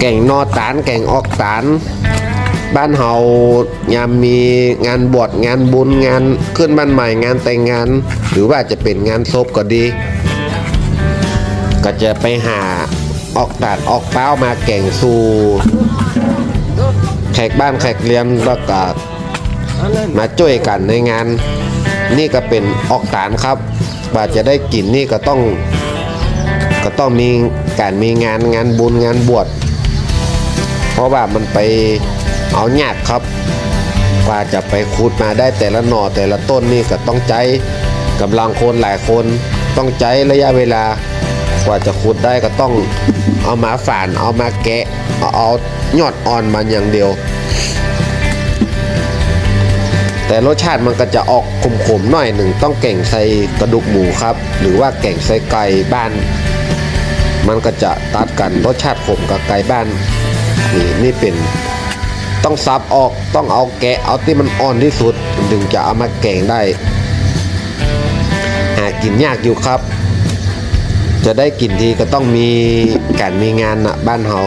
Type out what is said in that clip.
แก่งนอตานแก่งออกตานบ้านเฮายามมีงานบวชงานบุญงานขึ้นบ้านใหม่งานแต่งงาน หรือว่าจะเป็นงานศพก็ดี ก็จะไปหาออกตาดออกเป้ามาแก่งสู่แขกบ้านแขกเรียนแล้วก็มาช่วยกันในงาน นี่ก็เป็นออกตานครับว่าจะได้กินนี่ก็ต้อง ก็ต้องมีการมีงานงานบุญงานบวช เพราะว่ามันไปเอาหยากครับกว่าจะไปขุดมาได้แต่ละหน่อแต่ละต้นนี่ก็ต้องใจกำลังคนหลายคนต้องใจระยะเวลากว่าจะขุดได้ก็ต้องเอามาฝานเอามาแกะเอาเอายอดอ่อนมันอย่างเดียว แต่รสชาติมันก็จะออกขมๆหน่อยหนึ่งต้องแก่งใส่กระดูกหมูครับ หรือว่าแก่งใส่ไก่บ้าน มันก็จะตัดกันรสชาติขมกับไก่บ้าน นี่นี่เป็นต้องซับออกต้องเอาแกะเอาที่มันอ่อนที่สุดถึงจะเอามาแกงได้ หากินยากอยู่ครับ จะได้กินทีก็ต้องมีการมีงานนะบ้านเฮา